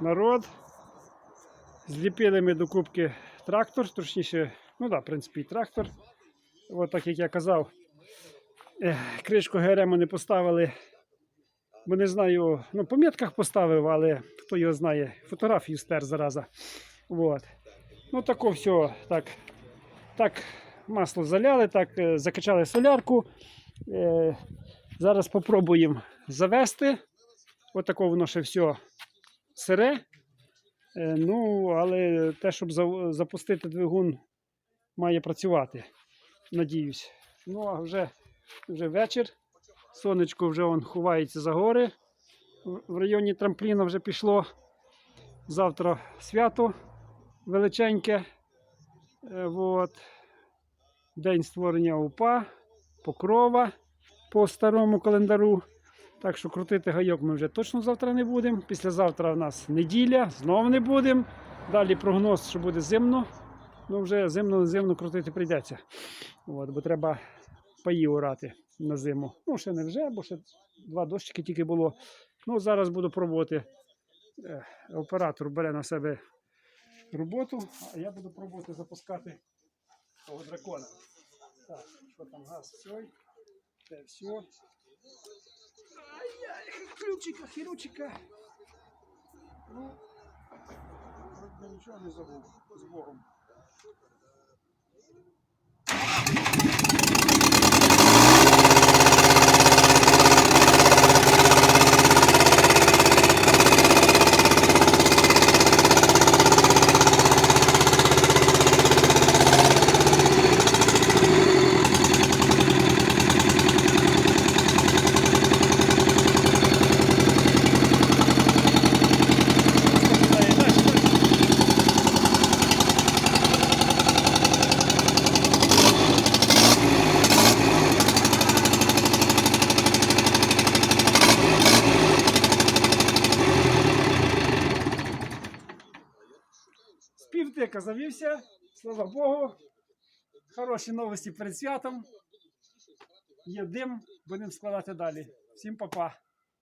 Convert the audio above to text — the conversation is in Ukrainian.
народ. Зліпили ми до кубки трактор, точніше, ну так, в принципі, трактор. От так як я казав, кришку ГРМ не поставили. Бо не знаю, ну, по метках поставив, але хто його знає, фотографію стер зараза. От. Ну, тако все, так, так, масло заляли, так, е, закачали солярку. Е, зараз спробуємо завести. Отако воно ще все сире. Е, Ну, але те, щоб запустити двигун, має працювати. Надіюсь. Ну, а вже, вже вечір. Сонечко вже он ховається за гори. В- районі трампліна вже пішло. Завтра свято величеньке. Е, Вот. День створення УПА, Покрова по старому календару. Так що крутити гайок ми вже точно завтра не будемо. Післязавтра в нас неділя, знову не будемо. Далі прогноз, що буде зимно. Ну, вже зимно не зимно крутити прийдеться. От, бо треба паї орати на зиму. Ну, ще не вже, бо ще два дощики тільки було. Ну, зараз буду пробувати. Е, Оператор бере на себе роботу, а я буду пробувати запускати того дракона. Так, що там газ? Все. Це все. Ай-яй, ключика, хіручика. Ну, нічого не забув з Богом. Далі, далі, далі. Співтика завівся, слава Богу. Хороші новості перед святом. Є дим, будемо складати далі. Всім па-па.